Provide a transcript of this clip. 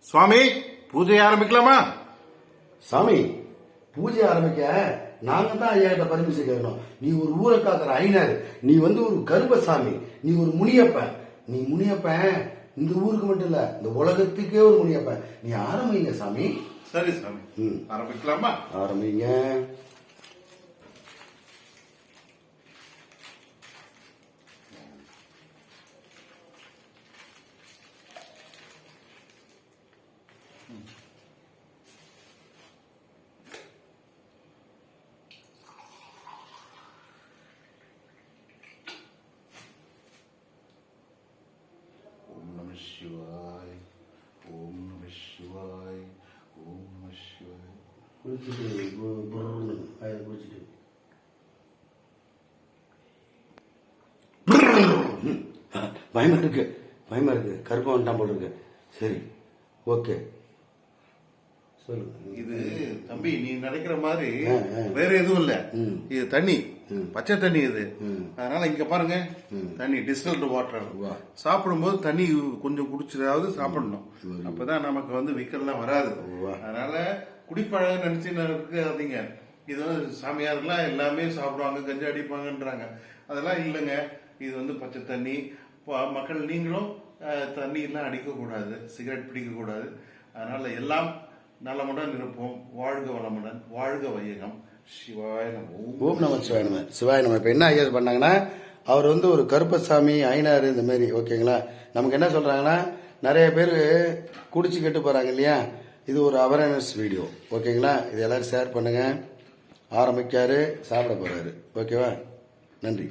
சுவாமி பூஜை ஆரம்பிக்கலாமா? சாமி பூஜை ஆரம்பிக்க நாங்க தான் ஐயா கிட்ட பர்மிஷன் கேட்கணும். நீ ஒரு ஊரை காக்கிற ஐனர் நீ வந்து ஒரு கருப்பசாமி நீ ஒரு முனியப்பன். நீ முனியப்பன் இந்த ஊருக்கு மட்டும் இல்ல இந்த உலகத்துக்கே ஒரு முனியப்பன். நீ ஆரம்பிங்க சாமி. சரி சாமி. ஆரம்பிக்கலாமா? ஆரம்பிங்க. ஓம் நம சிவாய் ஓம் நம சிவாய் ஓம் நம சிவாய். குளிச்சுட்டு குளிச்சுட்டு. பயமா இருக்கு பயமா இருக்கு. கருப்பம் வந்துட்டான் போல இருக்கு. சரி ஓகே. இது தம்பி நீ நினைக்கிற மாதிரி. வேற எதுவும் இல்ல. இது தண்ணி. பச்சை தண்ணி இது. அதனால இங்க பாருங்க. தண்ணி டிஸ்டில்டு வாட்டர். சாப்பிடும்போது தண்ணி கொஞ்சம் குடிச்சதாவது சாப்பிடணும். அப்பதான் நமக்கு வந்து விக்கல்லாம் வராது. அதனால குடிப்பழகம் நினைச்சு இருக்காதீங்க இது வந்து சாமியார்லாம் எல்லாமே சாப்பிடுவாங்க கஞ்சி அடிப்பாங்கன்றாங்க அதெல்லாம் இல்லைங்க இது வந்து பச்சை தண்ணி மக்கள் நீங்களும் தண்ணி எல்லாம் அடிக்கக்கூடாது சிகரெட் பிடிக்கக்கூடாது அதனால எல்லாம் நலமுடன் இருப்போம். வாழ்க வளமுடன். வாழ்க வையகம். சிவாய ஓம் நம சிவாய நம. சிவாய நம. இப்போ என்ன ஐயா பண்ணாங்கன்னா அவர் வந்து ஒரு கருப்பசாமி ஐனார் இந்த மாதிரி ஓகேங்களா? நமக்கு என்ன சொல்றாங்கன்னா நிறைய பேர் குடிச்சு கெட்டு போறாங்க இல்லையா? இது ஒரு அவேர்னஸ் வீடியோ ஓகேங்களா? இது எல்லாரும் ஷேர் பண்ணுங்க. ஆரம்பிக்காரு சாப்பிட போறாரு. ஓகேவா? நன்றி.